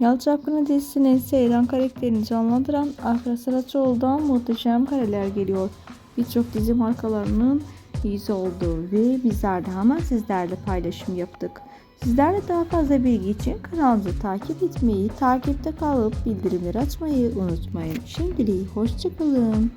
Yalı Çapkını dizisinin Seyran karakterini canlandıran Afra Saraçoğlu'dan muhteşem kareler geliyor. Birçok dizi markalarının yüzü oldu ve bizler de hemen sizlerle paylaşım yaptık. Sizlerle daha fazla bilgi için kanalımızı takip etmeyi, takipte kalıp bildirimleri açmayı unutmayın. Şimdilik hoşçakalın.